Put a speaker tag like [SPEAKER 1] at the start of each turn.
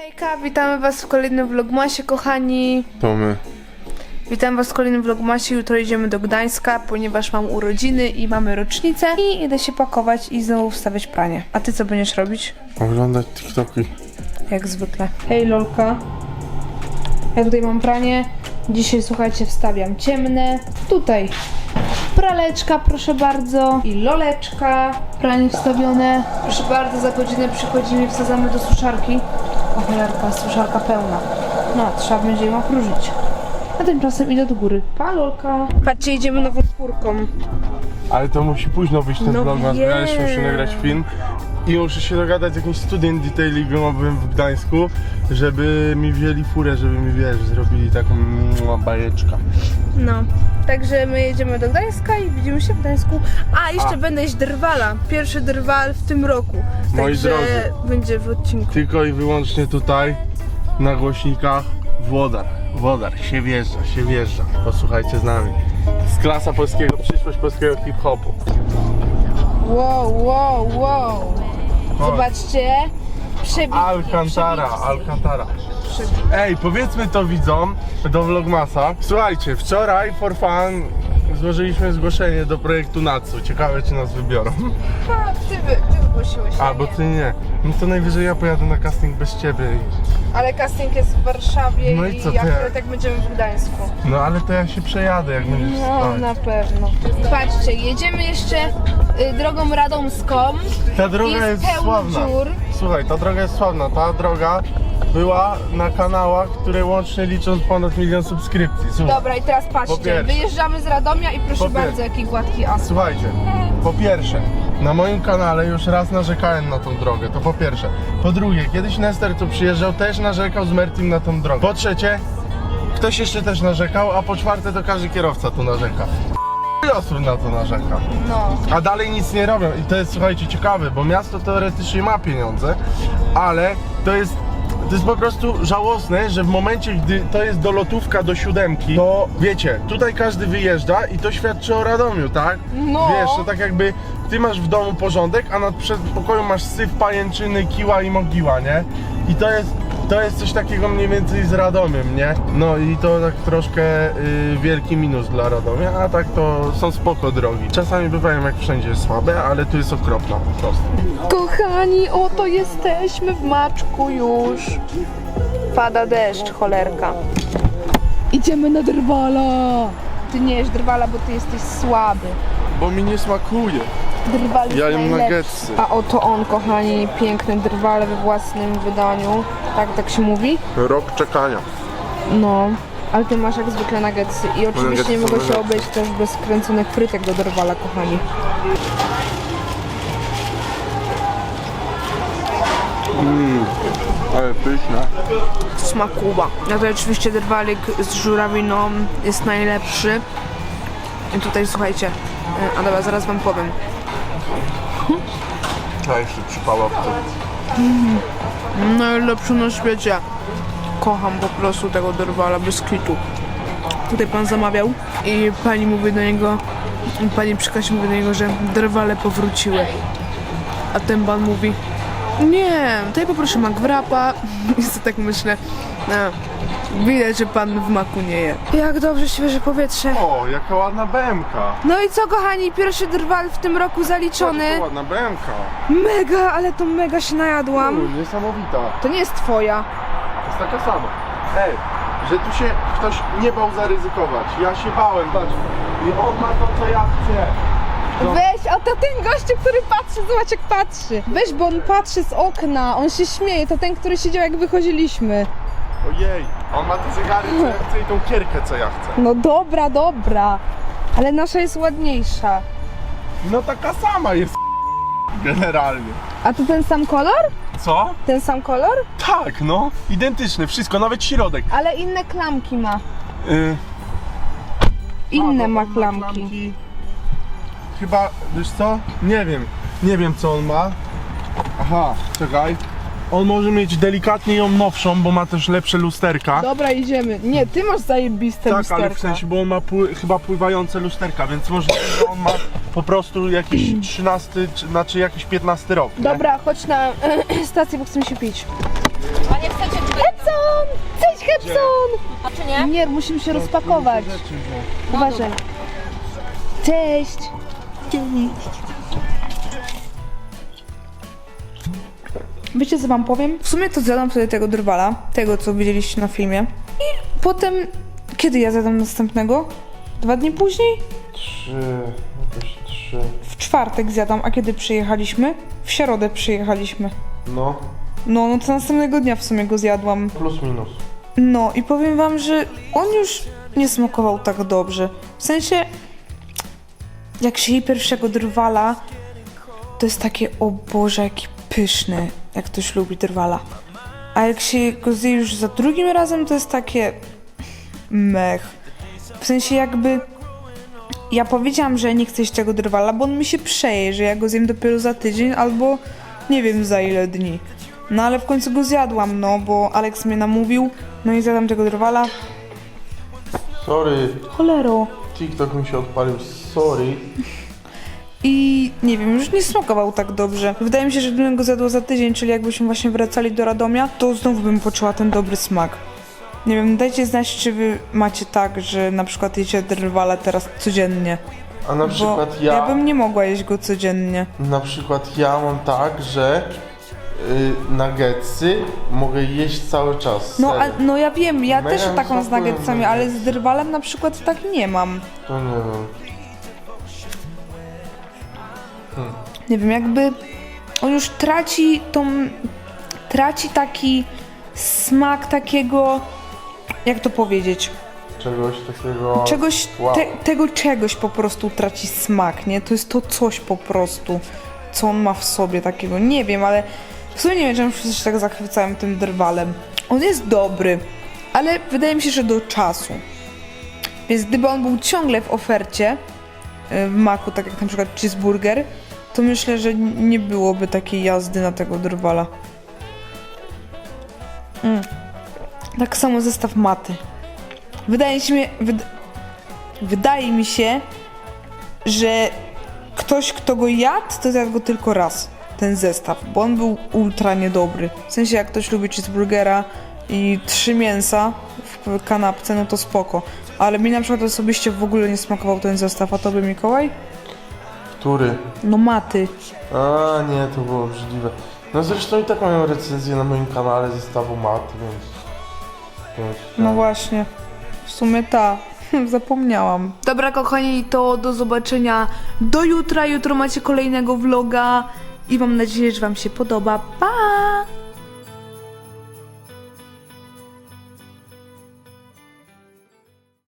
[SPEAKER 1] Hejka, witamy was w kolejnym vlogmasie, kochani.
[SPEAKER 2] To my.
[SPEAKER 1] Witam was w kolejnym vlogmasie. Jutro jedziemy do Gdańska, ponieważ mam urodziny i mamy rocznicę. I idę się pakować i znowu wstawiać pranie. A ty co będziesz robić?
[SPEAKER 2] Oglądać TikToki.
[SPEAKER 1] Jak zwykle. Hej Lolka. Ja tutaj mam pranie. Dzisiaj, słuchajcie, wstawiam ciemne. Tutaj praleczka, proszę bardzo. I loleczka. Pranie wstawione. Proszę bardzo, za godzinę przychodzimy i wsadzamy do suszarki. O cholerka, suszarka pełna. No, trzeba będzie ją opróżnić. A tymczasem idę do góry. Pa, Lolka. Patrzcie, idziemy nową skórką.
[SPEAKER 2] Ale to musi późno wyjść ten
[SPEAKER 1] No
[SPEAKER 2] vlog, bo ja jeszcze
[SPEAKER 1] wiem.
[SPEAKER 2] muszę nagrać film. I muszę się dogadać z jakimś student detailingowym w Gdańsku, żeby mi wzięli furę, żeby mi, wiesz, zrobili taką mua, bajeczkę.
[SPEAKER 1] No, także my jedziemy do Gdańska i widzimy się w Gdańsku. A, jeszcze
[SPEAKER 2] A.
[SPEAKER 1] będę iść drwala. Pierwszy drwal w tym roku.
[SPEAKER 2] Moi
[SPEAKER 1] Także
[SPEAKER 2] drodzy.
[SPEAKER 1] będzie w odcinku.
[SPEAKER 2] Tylko i wyłącznie tutaj, na głośnikach, Włodar. Włodar, się wjeżdża, się wjeżdża. Posłuchajcie z nami. Z klasa polskiego, przyszłość polskiego hip-hopu.
[SPEAKER 1] Wow, wow, wow. Zobaczcie. Przebieg.
[SPEAKER 2] Alcantara, Alcantara. Ej, powiedzmy to widzom do Vlogmasa. Słuchajcie, wczoraj for fun złożyliśmy zgłoszenie do projektu Natsu. Ciekawe czy nas wybiorą.
[SPEAKER 1] A, ty, wy, ty wygłosiłeś.
[SPEAKER 2] A,
[SPEAKER 1] ja
[SPEAKER 2] bo
[SPEAKER 1] nie.
[SPEAKER 2] ty nie. No to najwyżej ja pojadę na casting bez ciebie.
[SPEAKER 1] Ale casting jest w Warszawie
[SPEAKER 2] No i
[SPEAKER 1] i,
[SPEAKER 2] co ty?
[SPEAKER 1] akurat jak będziemy w Gdańsku.
[SPEAKER 2] No ale to ja się przejadę, jak będziesz
[SPEAKER 1] No,
[SPEAKER 2] spać.
[SPEAKER 1] na pewno. Patrzcie, jedziemy jeszcze y, drogą radomską.
[SPEAKER 2] Ta droga
[SPEAKER 1] Jest
[SPEAKER 2] jest, sławna.
[SPEAKER 1] dziur.
[SPEAKER 2] Słuchaj, ta droga jest sławna. Ta droga była na kanałach, które łącznie liczą ponad milion subskrypcji. Słuchaj.
[SPEAKER 1] Dobra, i teraz
[SPEAKER 2] Po
[SPEAKER 1] patrzcie.
[SPEAKER 2] pierwsze.
[SPEAKER 1] Wyjeżdżamy z Radomia i proszę
[SPEAKER 2] Po
[SPEAKER 1] bardzo, jaki gładki asfalt.
[SPEAKER 2] Słuchajcie, po pierwsze, na moim kanale już raz narzekałem na tą drogę, to po pierwsze. Po drugie, kiedyś Nester tu przyjeżdżał, też narzekał z Mertim na tą drogę. Po trzecie, ktoś jeszcze też narzekał, a po czwarte to każdy kierowca tu narzeka. Ile osób na to narzeka?
[SPEAKER 1] No.
[SPEAKER 2] A dalej nic nie robią i to jest, słuchajcie, ciekawe, bo miasto teoretycznie ma pieniądze, ale to jest to jest po prostu żałosne, że w momencie, gdy to jest dolotówka do siódemki, to wiecie, tutaj każdy wyjeżdża i to świadczy o Radomiu, tak?
[SPEAKER 1] No.
[SPEAKER 2] Wiesz, to tak jakby ty masz w domu porządek, a nad przedpokoju masz syf, pajęczyny, kiła i mogiła, nie? I to jest, to jest coś takiego mniej więcej z Radomiem, nie? No i to tak troszkę y, wielki minus dla Radomia, a tak to są spoko drogi. Czasami bywają jak wszędzie słabe, ale tu jest okropna po prostu.
[SPEAKER 1] Kochani, oto jesteśmy w Maczku już. Pada deszcz, cholerka. Idziemy na drwala. Ty nie jesz drwala, bo ty jesteś słaby.
[SPEAKER 2] Bo mi nie smakuje.
[SPEAKER 1] Drwal jest
[SPEAKER 2] Ja jem
[SPEAKER 1] najlepszy.
[SPEAKER 2] nuggetsy.
[SPEAKER 1] A oto on, kochani, piękny drwal we własnym wydaniu. Tak, tak się mówi?
[SPEAKER 2] Rok czekania.
[SPEAKER 1] No. Ale ty masz jak zwykle nuggetsy. I oczywiście nie
[SPEAKER 2] nuggetsy
[SPEAKER 1] mogę
[SPEAKER 2] są
[SPEAKER 1] się
[SPEAKER 2] najlepsze.
[SPEAKER 1] obejść też bez kręconych frytek do drwala, kochani.
[SPEAKER 2] Ale pyszne.
[SPEAKER 1] smakuła. No to oczywiście drwalik z żurawiną jest najlepszy. I tutaj słuchajcie, y, a dobra, zaraz wam powiem.
[SPEAKER 2] A jeszcze przypała w to.
[SPEAKER 1] Najlepszy na świecie. Kocham po prostu tego drwala bez kitu. Tutaj pan zamawiał i pani mówi do niego, pani przy kasie mówi do niego, że drwale powróciły. A ten pan mówi, nie, to ja poproszę McWrapa. I tak myślę, no, widać, że pan w maku nie je. Jak dobrze świeże powietrze.
[SPEAKER 2] O, jaka ładna BMK.
[SPEAKER 1] No i co kochani, pierwszy drwal w tym roku zaliczony.
[SPEAKER 2] Jaka ładna BMK.
[SPEAKER 1] Mega, ale to mega się najadłam.
[SPEAKER 2] U, niesamowita.
[SPEAKER 1] To nie jest twoja.
[SPEAKER 2] jest taka sama. Ej, że tu się ktoś nie bał zaryzykować. Ja się bałem, patrz. I on ma to, co ja chcę. No.
[SPEAKER 1] Weź, a to ten gościu, który patrzy, zobacz jak patrzy. Weź, bo on patrzy z okna, on się śmieje, to ten, który siedział jak wychodziliśmy.
[SPEAKER 2] Ojej, on ma te zegary, co ja chcę i tą kierkę, co ja chcę.
[SPEAKER 1] No dobra, dobra. Ale nasza jest ładniejsza.
[SPEAKER 2] No taka sama jest generalnie.
[SPEAKER 1] A to ten sam kolor?
[SPEAKER 2] Co?
[SPEAKER 1] Ten sam kolor?
[SPEAKER 2] Tak, no. Identyczny, wszystko, nawet środek.
[SPEAKER 1] Ale inne klamki ma.
[SPEAKER 2] Y,
[SPEAKER 1] Inne
[SPEAKER 2] a,
[SPEAKER 1] ma
[SPEAKER 2] on
[SPEAKER 1] klamki.
[SPEAKER 2] Chyba, wiesz co? Nie wiem. Nie wiem co on ma. Aha, czekaj. On może mieć delikatnie ją nowszą, bo ma też lepsze lusterka.
[SPEAKER 1] Dobra, idziemy. Nie, ty masz zajebiste
[SPEAKER 2] tak,
[SPEAKER 1] lusterka.
[SPEAKER 2] ale w sensie, bo on ma pły, chyba pływające lusterka, więc może on ma po prostu jakiś 13, czy, znaczy jakiś 15 rok. nie?
[SPEAKER 1] Dobra, chodź na stację, bo chcemy się pić.
[SPEAKER 3] A nie chcecie tutaj... Hepson! Cześć, Hepson! A czy nie?
[SPEAKER 1] Nie, musimy się no, rozpakować.
[SPEAKER 2] Rzeczy, że- no
[SPEAKER 1] Uważaj. Cześć! Cześć! Wiecie co wam powiem? W sumie to zjadam sobie tego drwala, tego co widzieliście na filmie. I potem, kiedy ja zjadam następnego? Dwa dni później?
[SPEAKER 2] Trzy, jakoś trzy.
[SPEAKER 1] W czwartek zjadam, a kiedy przyjechaliśmy? W środę przyjechaliśmy.
[SPEAKER 2] No,
[SPEAKER 1] No, no to następnego dnia w sumie go zjadłam.
[SPEAKER 2] plus minus.
[SPEAKER 1] No i powiem wam, że on już nie smakował tak dobrze. W sensie, jak się jej pierwszego drwala, to jest takie, o Boże, jaki pyszny, jak ktoś lubi drwala. A jak się go zje już za drugim razem, to jest takie mech. W sensie jakby ja powiedziałam, że nie chcę jeść tego drwala, bo on mi się przeje, że ja go zjem dopiero za tydzień albo nie wiem za ile dni. No ale w końcu go zjadłam, no bo Alex mnie namówił, no i zjadłam tego drwala.
[SPEAKER 2] Sorry,
[SPEAKER 1] Cholero.
[SPEAKER 2] TikTok mi się odpalił, sorry.
[SPEAKER 1] I nie wiem, już nie smakował tak dobrze. Wydaje mi się, że gdybym go zjadła za tydzień, czyli jakbyśmy właśnie wracali do Radomia, to znowu bym poczuła ten dobry smak. Nie wiem, dajcie znać, czy wy macie tak, że na przykład jecie drwala teraz codziennie.
[SPEAKER 2] A na
[SPEAKER 1] Bo
[SPEAKER 2] przykład
[SPEAKER 1] ja
[SPEAKER 2] ja,
[SPEAKER 1] bym nie mogła jeść go codziennie.
[SPEAKER 2] na przykład ja mam tak, że y, nuggetsy mogę jeść cały czas.
[SPEAKER 1] No, a,
[SPEAKER 2] serio.
[SPEAKER 1] no ja wiem, ja
[SPEAKER 2] Mega
[SPEAKER 1] też tak mam z
[SPEAKER 2] smakują
[SPEAKER 1] nuggetsami, ale z drwalem na przykład tak nie mam.
[SPEAKER 2] To nie wiem.
[SPEAKER 1] Nie wiem, jakby on już traci tą. traci taki smak takiego. Jak to powiedzieć?
[SPEAKER 2] Czegoś takiego...
[SPEAKER 1] Czegoś,
[SPEAKER 2] Wow.
[SPEAKER 1] te, tego czegoś po prostu traci smak, nie? To jest to coś po prostu, co on ma w sobie takiego. Nie wiem, ale w sumie nie wiem, czemu wszyscy się tak zachwycają tym drwalem. On jest dobry, ale wydaje mi się, że do czasu. Więc gdyby on był ciągle w ofercie y, w maku, tak jak na przykład cheeseburger, to myślę, że nie byłoby takiej jazdy na tego drwala. Mm. Tak samo zestaw maty. Wydaje się mi, wyd, wydaje mi się, że ktoś, kto go jadł, to zjadł go tylko raz. Ten zestaw, bo on był ultra niedobry. W sensie, jak ktoś lubi cheeseburgera i trzy mięsa w kanapce, no to spoko. Ale mi na przykład osobiście w ogóle nie smakował ten zestaw, a tobie Mikołaj?
[SPEAKER 2] Który?
[SPEAKER 1] No maty.
[SPEAKER 2] A nie, to było obrzydliwe. No zresztą i tak mają recenzję na moim kanale zestawu mat, więc... więc
[SPEAKER 1] No właśnie. W sumie ta. Zapomniałam. Dobra, kochani, to do zobaczenia do jutra. Jutro macie kolejnego vloga i mam nadzieję, że Wam się podoba. Pa!